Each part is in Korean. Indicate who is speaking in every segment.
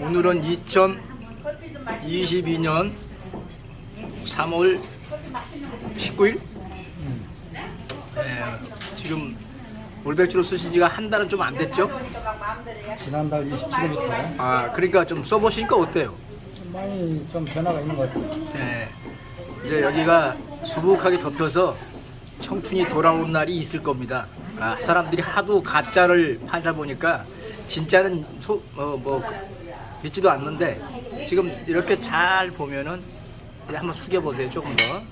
Speaker 1: 오늘은 2022년 3월 19일. 네, 지금 올백주로 쓰신 지가 한 달은 좀 안 됐죠?
Speaker 2: 지난달 27일부터
Speaker 1: 아, 그러니까 좀 써보시니까 어때요?
Speaker 2: 많이 좀 변화가 있는 것 같아요.
Speaker 1: 네. 이제 여기가 수북하게 덮여서 청춘이 돌아오는 날이 있을 겁니다. 아, 사람들이 하도 가짜를 하다 보니까 진짜는 소, 어, 뭐 믿지도 않는데 지금 이렇게 잘 보면은 한번 숙여 보세요 조금 더.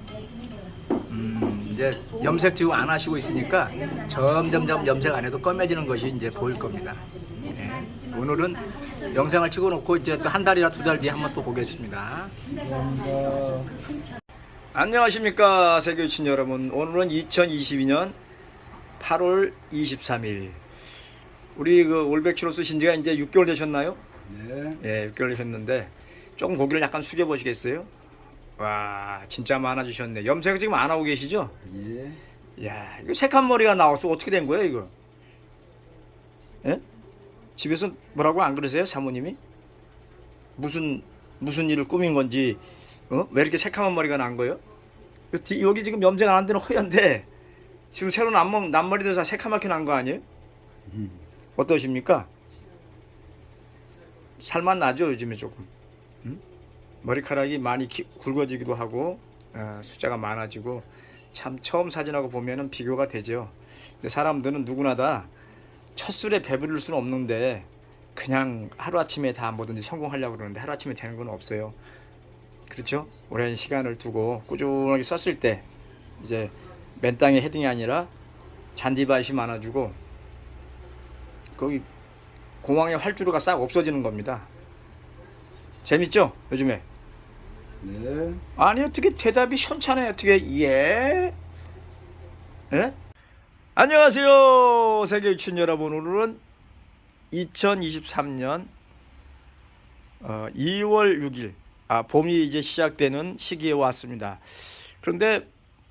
Speaker 1: 음, 이제 염색 지금 안 하시고 있으니까 점점점 염색 안 해도 검해지는 것이 이제 보일 겁니다. 네. 오늘은 영상을 찍어놓고 이제 또 한 달이나 두 달 뒤에 한번 또 보겠습니다. 안녕하십니까 세계유친 여러분 오늘은 2022년 8월 23일 우리 그 올백치로 쓰신 지가 이제 6개월 되셨나요?
Speaker 2: 네.
Speaker 1: 예 6개월 되셨는데 조금 고기를 약간 숙여 보시겠어요? 와 진짜 많아지셨네 염색 지금 안 하고 계시죠?
Speaker 2: 예.
Speaker 1: 야 이거 색한 머리가 나왔어 어떻게 된 거예요 이거? 예? 집에서 뭐라고 안 그러세요 사모님이? 무슨 무슨 일을 꾸민 건지 어? 왜 이렇게 새카만 머리가 난 거예요? 여기 지금 염색 안 한 데는 허연데 지금 새로 남머, 남머리 들어서 새카맣게 난 거 아니에요?
Speaker 2: 음.
Speaker 1: 어떠십니까? 살만 나죠 요즘에 조금 응? 머리카락이 많이 기- 굵어지기도 하고 어, 숫자가 많아지고 참 처음 사진하고 보면은 비교가 되죠. 근데 사람들은 누구나 다 첫 술에 배부를 수는 없는데 그냥 하루 아침에 다 뭐든지 성공하려고 그러는데 하루 아침에 되는 건 없어요. 그렇죠? 오랜 시간을 두고 꾸준하게 썼을 때 이제 맨 땅에 헤딩이 아니라 잔디밭이 많아지고 거기 공항의 활주로가 싹 없어지는 겁니다. 재밌죠? 요즘에
Speaker 2: 네.
Speaker 1: 아니 어떻게 대답이 현찮아요 어떻게 예? 예? 안녕하세요 세계 유친 여러분 오늘은 2023년 어, 2월 6일 아 봄이 이제 시작되는 시기에 왔습니다 그런데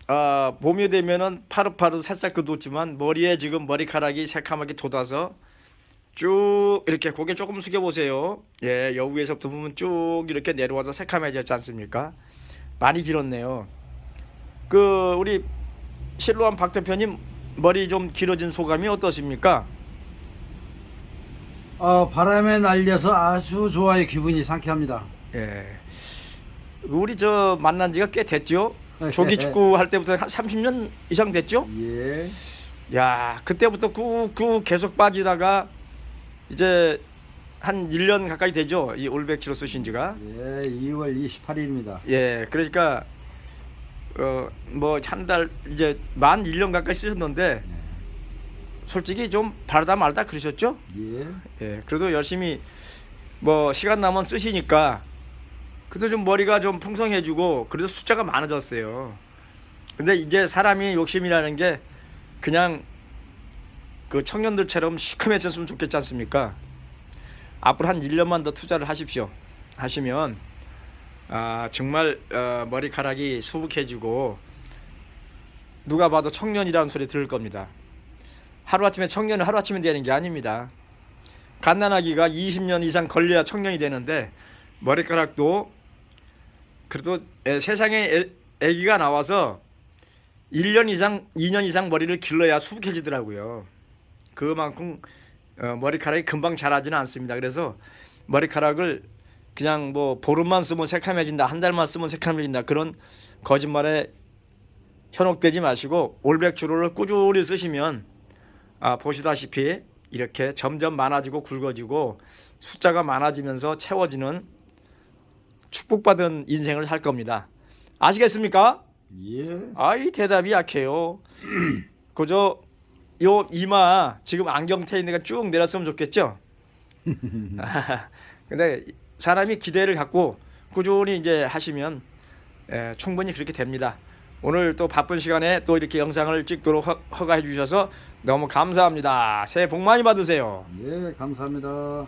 Speaker 1: 아 봄이 되면은 파릇파릇 살짝 돋지만 머리에 지금 머리카락이 새카맣게 돋아서 쭉 이렇게 고개 조금 숙여 보세요. 예, 여기에서부터 보면 쭉 이렇게 내려와서 새카매졌지 않습니까? 많이 길었네요. 그 우리 실로한 박 대표님 머리 좀 길어진 소감이 어떠십니까?
Speaker 2: 어, 바람에 날려서 아주 좋아요. 기분이 상쾌합니다.
Speaker 1: 예. 우리 저 만난 지가 꽤 됐죠? 조기 축구 할 때부터 한 30년 이상 됐죠?
Speaker 2: 예.
Speaker 1: 야, 그때부터 꾹꾹 계속 빠지다가 이제 한 1년 가까이 되죠? 이 올백치로 쓰신 지가.
Speaker 2: 예, 2월 28일입니다.
Speaker 1: 예, 그러니까 어 뭐 한 달 이제 만 1년 가까이 쓰셨는데 솔직히 좀 바르다 말다 그러셨죠?
Speaker 2: 예.
Speaker 1: 예, 그래도 열심히 뭐 시간 나면 쓰시니까 그래도 좀 머리가 좀 풍성해지고 그래도 숫자가 많아졌어요. 근데 이제 사람이 욕심이라는 게 그냥 그 청년들처럼 시커매졌으면 좋겠지 않습니까? 앞으로 한 1년만 더 투자를 하십시오. 하시면 아 정말 어, 머리카락이 수북해지고 누가 봐도 청년이라는 소리 들을 겁니다. 하루아침에 청년은 하루아침에 되는 게 아닙니다. 갓난아기가 20년 이상 걸려야 청년이 되는데 머리카락도 그래도 애- 세상에 애, 애기가 나와서 1년 이상 2년 이상 머리를 길러야 수북해지더라고요. 그만큼 어, 머리카락이 금방 자라지는 않습니다. 그래서 머리카락을 그냥 뭐 보름만 쓰면 새카매진다 한 달만 쓰면 새카매진다 그런 거짓말에 현혹되지 마시고 올백주로를 꾸준히 쓰시면 아, 보시다시피 이렇게 점점 많아지고 굵어지고 숫자가 많아지면서 채워지는 축복받은 인생을 살 겁니다. 아시겠습니까?
Speaker 2: 예.
Speaker 1: 아이 대답이 약해요. 그저 요 이마 지금 안경 테이니가 쭉 내렸으면 좋겠죠. 아, 근데 사람이 기대를 갖고 꾸준히 이제 하시면 예, 충분히 그렇게 됩니다. 오늘 또 바쁜 시간에 또 이렇게 영상을 찍도록 허, 허가해 주셔서 너무 감사합니다. 새해 복 많이 받으세요.
Speaker 2: 예, 감사합니다.